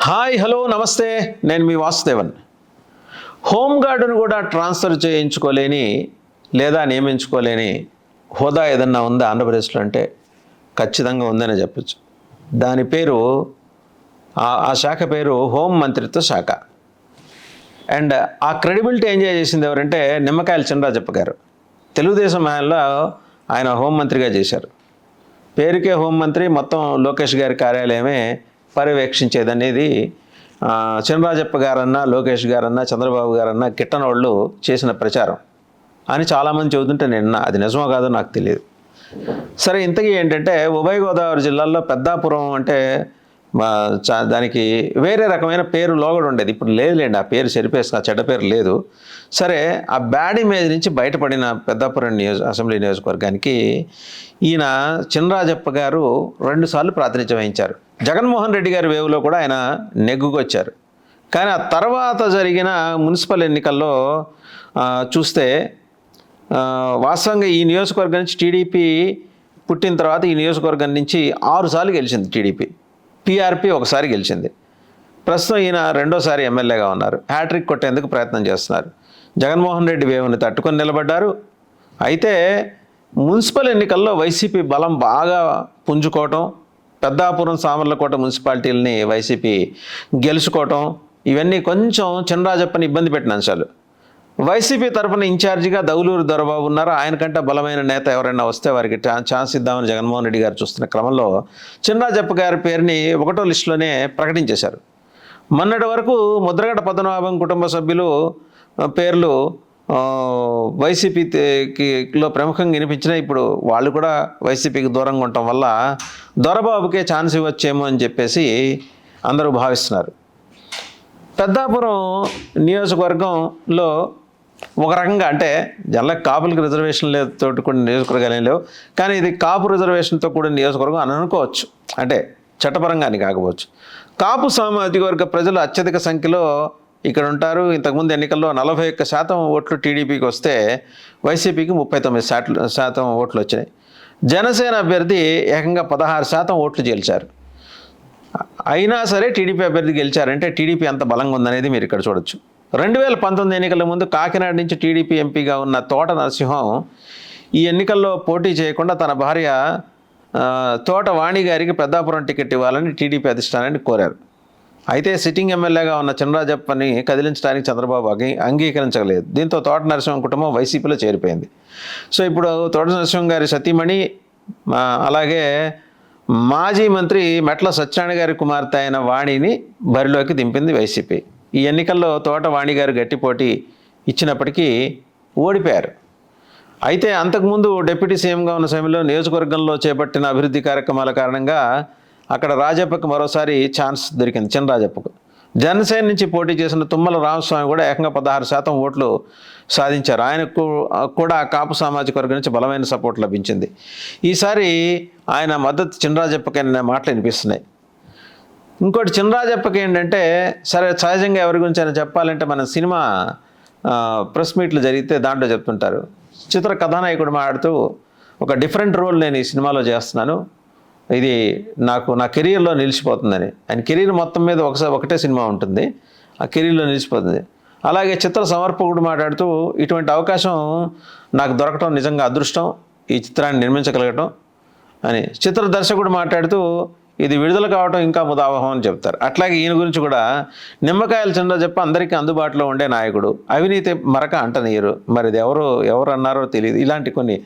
Hi hello నమస్తే. నేను మీ వాసుదేవన్. హోంగార్డును కూడా ట్రాన్స్ఫర్ చేయించుకోలేని లేదా నియమించుకోలేని హోదా ఏదన్నా ఉందా ఆంధ్రప్రదేశ్లో అంటే ఖచ్చితంగా ఉందని చెప్పచ్చు. దాని పేరు ఆ- ఆ శాఖ పేరు హోం మంత్రిత్వ శాఖ. అండ్ ఆ క్రెడిబిలిటీ ఎంజాయ్ చేసింది ఎవరంటే నిమ్మకాయల చినరాజప్ప గారు. తెలుగుదేశం ఆయనలో ఆయన హోంమంత్రిగా చేశారు. పేరుకే హోంమంత్రి మొత్తం లోకేష్ గారి కార్యాలయమే పర్యవేక్షించేదనేది అనేది చినరాజప్ప గారన్నా లోకేష్ గారన్నా చంద్రబాబు గారన్నా కిట్టనోళ్ళు చేసిన ప్రచారం. అని చాలామంది చెబుతుంటే నిన్న అది నిజమో కాదో నాకు తెలియదు. సరే ఇంతకీ ఏంటంటే ఉభయ గోదావరి జిల్లాల్లో పెద్దాపురం అంటే మా దానికి వేరే రకమైన పేరు లోగడ ఉండేది. ఇప్పుడు లేదులేండి ఆ పేరు చెరిపేసిన చెడ్డ పేరు లేదు. సరే ఆ బ్యాడ్ ఇమేజ్ నుంచి బయటపడిన పెద్దాపురం నియోజ అసెంబ్లీ నియోజకవర్గానికి ఈయన చినరాజప్ప గారు రెండుసార్లు ప్రాతినిధ్యం వహించారు. జగన్మోహన్ రెడ్డి గారి వేవ్లో కూడా ఆయన నెగ్గుకొచ్చారు. కానీ ఆ తర్వాత జరిగిన మున్సిపల్ ఎన్నికల్లో చూస్తే వాస్తవంగా ఈ నియోజకవర్గం నుంచి టీడీపీ పుట్టిన తర్వాత ఈ నియోజకవర్గం నుంచి ఆరుసార్లు గెలిచింది టీడీపీ. పీఆర్పీ ఒకసారి గెలిచింది. ప్రస్తుతం ఈయన రెండోసారి ఎమ్మెల్యేగా ఉన్నారు. హ్యాట్రిక్ కొట్టేందుకు ప్రయత్నం చేస్తున్నారు. జగన్మోహన్ రెడ్డి వేవుని తట్టుకొని నిలబడ్డారు. అయితే మున్సిపల్ ఎన్నికల్లో వైసీపీ బలం బాగా పుంజుకోవటం పెద్దాపురం సామర్లకోట మున్సిపాలిటీలని వైసీపీ గెలుచుకోవటం ఇవన్నీ కొంచెం చినరాజప్పని ఇబ్బంది పెట్టిన అంశాలు. వైసీపీ తరఫున ఇన్ఛార్జిగా దౌలూరు దొరబాబు ఉన్నారు? ఆయనకంటే బలమైన నేత ఎవరైనా వస్తే వారికి ఛాన్స్ ఇద్దామని జగన్మోహన్ రెడ్డి గారు చూస్తున్న క్రమంలో చినరాజప్ప గారి పేరుని ఒకటో లిస్టులోనే ప్రకటించేశారు. మొన్నటి వరకు ముద్రగడ పద్మనాభం కుటుంబ సభ్యులు పేర్లు ఆ, లో ప్రముఖంగా వినిపించిన ఇప్పుడు వాళ్ళు కూడా వైసీపీకి దూరంగా ఉండటం వల్ల దొరబాబుకే ఛాన్స్ ఇవ్వచ్చేమో అని చెప్పేసి అందరూ భావిస్తున్నారు. పెద్దాపురం నియోజకవర్గంలో ఒక రకంగా అంటే జనరల్ కాపులకు రిజర్వేషన్ లేదు తోటి కూడిన నియోజకవర్గాలు ఏం లేవు కానీ ఇది కాపు రిజర్వేషన్తో కూడిన నియోజకవర్గం అని అనుకోవచ్చు. అంటే చట్టపరంగా అని కాకపోవచ్చు. కాపు సామాజిక వర్గ ప్రజలు అత్యధిక సంఖ్యలో ఇక్కడ ఉంటారు. ఇంతకుముందు ఎన్నికల్లో నలభై ఒక్క శాతం ఓట్లు టీడీపీకి వస్తే వైసీపీకి ముప్పై తొమ్మిది శాతం శాతం ఓట్లు వచ్చినాయి. జనసేన అభ్యర్థి ఏకంగా పదహారు శాతం ఓట్లు గెలిచారు. అయినా సరే టీడీపీ అభ్యర్థి గెలిచారంటే టీడీపీ అంత బలంగా ఉందనేది మీరు ఇక్కడ చూడొచ్చు. రెండు వేల పంతొమ్మిది ఎన్నికల ముందు కాకినాడ నుంచి టీడీపీ ఎంపీగా ఉన్న తోట నరసింహం ఈ ఎన్నికల్లో పోటీ చేయకుండా తన భార్య తోట వాణి గారికి పెద్దాపురం టికెట్ ఇవ్వాలని టీడీపీ అధిష్టానాన్ని కోరారు. అయితే సిట్టింగ్ ఎమ్మెల్యేగా ఉన్న చినరాజప్పని కదిలించడానికి చంద్రబాబు అంగీకరించలేదు. దీంతో తోట నరసింహం కుటుంబం వైసీపీలో చేరిపోయింది. సో ఇప్పుడు తోట నరసింహం గారి సతీమణి అలాగే మాజీ మంత్రి మెట్ల సత్యనారాయణ గారి కుమార్తె అయిన వాణిని బరిలోకి దింపింది వైసీపీ. ఈ ఎన్నికల్లో తోట వాణి గారు గట్టిపోటీ ఇచ్చినప్పటికీ ఓడిపోయారు. అయితే అంతకుముందు డిప్యూటీ సీఎంగా ఉన్న సమయంలో నియోజకవర్గంలో చేపట్టిన అభివృద్ధి కార్యక్రమాల కారణంగా అక్కడ రాజప్పకు మరోసారి ఛాన్స్ దొరికింది చిన్న రాజప్పకు. జనసేన నుంచి పోటీ చేసిన తుమ్మల రామస్వామి కూడా ఏకంగా పదహారు శాతం ఓట్లు సాధించారు. ఆయనకు కూడా కాపు సామాజిక వర్గం నుంచి బలమైన సపోర్ట్ లభించింది. ఈసారి ఆయన మద్దతు చినరాజప్పకి మాటలు వినిపిస్తున్నాయి. ఇంకోటి చినరాజప్పకి ఏంటంటే సరే సహజంగా ఎవరి గురించి అయినా చెప్పాలంటే మన సినిమా ప్రెస్ మీట్లు జరిగితే దాంట్లో చెప్తుంటారు. చిత్ర కథానాయకుడు మాట్లాడుతూ ఒక డిఫరెంట్ రోల్ నేను ఈ సినిమాలో చేస్తున్నాను. ఇది నాకు నా కెరీర్లో నిలిచిపోతుందని. ఆయన కెరీర్ మొత్తం మీద ఒకసారి ఒకటే సినిమా ఉంటుంది. ఆ కెరీర్లో నిలిచిపోతుంది. అలాగే చిత్ర సమర్పకుడు మాట్లాడుతూ ఇటువంటి అవకాశం నాకు దొరకటం నిజంగా అదృష్టం. ఈ చిత్రాన్ని నిర్మించగలగటం అని. చిత్ర దర్శకుడు మాట్లాడుతూ ఇది విడుదల కావటం ఇంకా ముదావహం అని చెప్తారు. అట్లాగే ఈయన గురించి కూడా నిమ్మకాయల చిన్న చెప్ప అందరికీ అందుబాటులో ఉండే నాయకుడు. అవినీతి మరక అంటనీయరు. మరి ఇది ఎవరు ఎవరు అన్నారో తెలియదు ఇలాంటి కొన్ని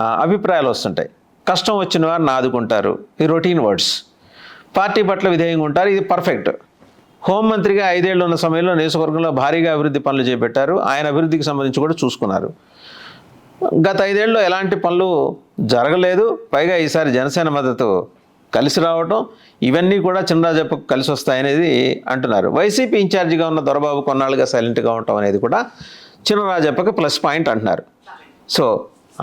అభిప్రాయాలు వస్తుంటాయి. కష్టం వచ్చిన వారిని ఆదుకుంటారు ఈ రొటీన్ వర్డ్స్ పార్టీ పట్ల విధేయంగా ఉంటారు. ఇది పర్ఫెక్ట్ హోంమంత్రిగా ఐదేళ్ళు ఉన్న సమయంలో నియోజకవర్గంలో భారీగా అభివృద్ధి పనులు చేపట్టారు. ఆయన అభివృద్ధికి సంబంధించి కూడా చూసుకున్నారు. గత ఐదేళ్ళలో ఎలాంటి పనులు జరగలేదు. పైగా ఈసారి జనసేన మద్దతు కలిసి రావటం ఇవన్నీ కూడా చిన్నరాజప్పకు కలిసి వస్తాయనేది అంటున్నారు. వైసీపీ ఇన్ఛార్జిగా ఉన్న దొరబాబు కొన్నాళ్ళుగా సైలెంట్గా ఉండటం అనేది కూడా చిన్నరాజప్పకి ప్లస్ పాయింట్ అంటున్నారు. సో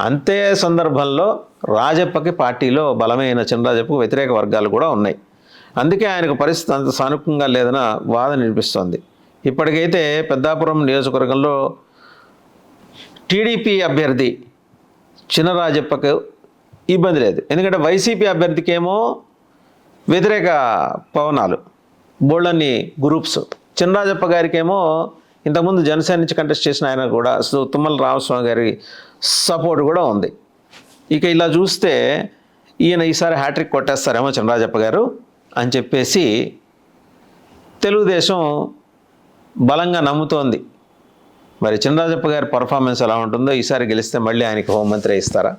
అంతే సందర్భంలో రాజప్పకి పార్టీలో బలమైన చినరాజప్పకు వ్యతిరేక వర్గాలు కూడా ఉన్నాయి. అందుకే ఆయనకు పరిస్థితి అంత సానుకూలంగా లేదన్న వాదన వినిపిస్తోంది. ఇప్పటికైతే పెద్దాపురం నియోజకవర్గంలో టీడీపీ అభ్యర్థి చినరాజప్పకు ఇబ్బంది లేదు. ఎందుకంటే వైసీపీ అభ్యర్థికి ఏమో వ్యతిరేక పవనాలు బోళ్ళని గ్రూప్స్. చినరాజప్ప గారికేమో ఇంతకుముందు జనసేన నుంచి కంటెస్ట్ చేసిన ఆయన కూడా సో తుమ్మల రామస్వామి గారి సపోర్ట్ కూడా ఉంది. ఇక ఇలా చూస్తే ఈయన ఈసారి హ్యాట్రిక్ కొట్టేస్తారేమో చంద్రాజప్ప గారు అని చెప్పేసి తెలుగుదేశం బలంగా నమ్ముతోంది. మరి చినరాజప్ప గారి పర్ఫార్మెన్స్ ఎలా ఉంటుందో ఈసారి గెలిస్తే మళ్ళీ ఆయనకి హోంమంత్రి ఇస్తారా?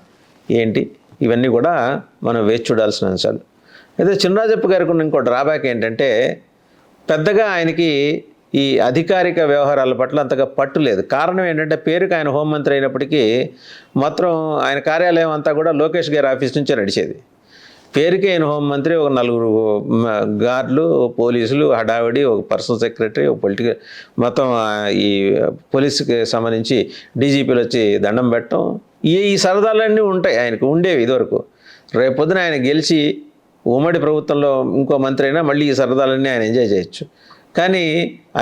ఏంటి? ఇవన్నీ కూడా మనం వేచి చూడాల్సిన అంశాలు. అయితే చినరాజప్ప గారికి ఉన్న ఇంకో డ్రాబ్యాక్ ఏంటంటే పెద్దగా ఆయనకి ఈ అధికారిక వ్యవహారాల పట్ల అంతగా పట్టు లేదు. కారణం ఏంటంటే పేరుకి ఆయన హోంమంత్రి అయినప్పటికీ మొత్తం ఆయన కార్యాలయం అంతా కూడా లోకేష్ గారి ఆఫీస్ నుంచే నడిచేది. పేరుకే ఆయన హోంమంత్రి ఒక నలుగురు గార్డులు పోలీసులు హడావిడి ఒక పర్సనల్ సెక్రటరీ ఒక పొలిటికల్ మొత్తం ఈ పోలీసుకి సంబంధించి డీజీపీలు వచ్చి దండం పెట్టడం. ఈ ఈ సరదాలన్నీ ఉంటాయి ఆయనకు ఉండేవి ఇదివరకు. రేపొద్దున ఆయన గెలిచి ఉమ్మడి ప్రభుత్వంలో ఇంకో మంత్రి అయినా మళ్ళీ ఈ సరదాలన్నీ ఆయన ఎంజాయ్ చేయొచ్చు. కానీ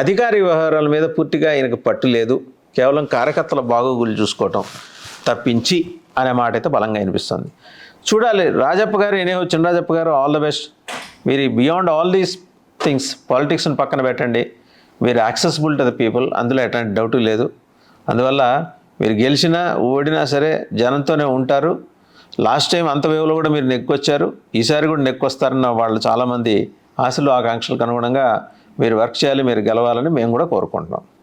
అధికార వ్యవహారాల మీద పూర్తిగా ఆయనకు పట్టు లేదు. కేవలం కార్యకర్తల బాగోగులు చూసుకోవటం తప్పించి అనే మాట అయితే బలంగా అనిపిస్తుంది చూడాలి రాజప్ప గారు ఎనే Chinarajappa garu all the best. మీరు బియాండ్ ఆల్ దీస్ థింగ్స్ పాలిటిక్స్ని పక్కన పెట్టండి. మీరు యాక్సెసిబుల్ టు ద పీపుల్ అందులో ఎట్లాంటి డౌట్ లేదు. అందువల్ల మీరు గెలిచినా ఓడినా సరే జనంతోనే ఉంటారు. లాస్ట్ టైం అంత వేవ్లో కూడా మీరు నెక్కొచ్చారు ఈసారి కూడా నెక్కొస్తారన్న వాళ్ళు చాలామంది ఆశలు ఆకాంక్షలకు అనుగుణంగా మీరు వర్క్ చేయాలి మీరు గెలవాలని మేము కూడా కోరుకుంటున్నాం.